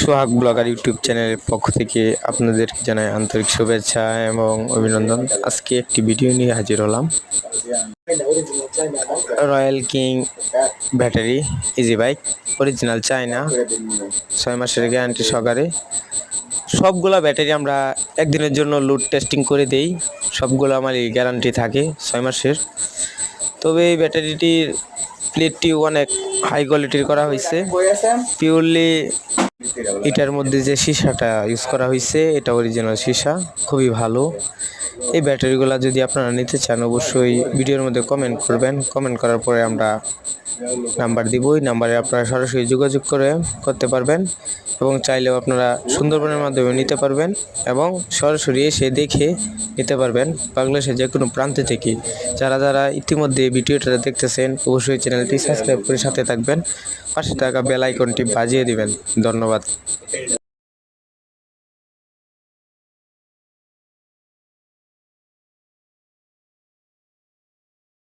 সোহাগ blogger YouTube চ্যানেলের পক্ষ থেকে আপনাদেরকে জানাই আন্তরিক শুভেচ্ছা এবং অভিনন্দন। আজকে একটি ভিডিও নিয়ে হাজির হলাম। Royal king battery, easy bike, original China, ছয় মাসের গ্যারান্টি সহকারে। সবগুলা ব্যাটারি আমরা একদিনের জন্য লোড টেস্টিং করে দেই। সবগুলো আমারই গ্যারান্টি থাকে ছয় মাসের। তবে এই ব্যাটারিটির প্লেটটি অনেক হাই কোয়ালিটির করা হয়েছে। পিওরলি এটার মধ্যে যে সীসাটা ইউজ করা হয়েছে এটা অরিজিনাল সীসা, খুবই ভালো। এই ব্যাটারিগুলো যদি আপনারা নিতে চান, অবশ্যই ভিডিওর মধ্যে কমেন্ট করবেন। কমেন্ট করার পরে আমরা নাম্বার দিব। ওই নাম্বারে আপনারা সরাসরি যোগাযোগ করে করতে পারবেন এবং চাইলেও আপনারা সুন্দরবনের মাধ্যমে নিতে পারবেন এবং সরাসরি এসে দেখে নিতে পারবেন বাংলাদেশের যে কোনো প্রান্ত থেকে। যারা যারা ইতিমধ্যে ভিডিওটা দেখতেছেন, অবশ্যই চ্যানেলটি সাবস্ক্রাইব করে সাথে থাকবেন। পাশে থাকা বেল আইকনটি বাজিয়ে দিবেন। ধন্যবাদ। cuatro.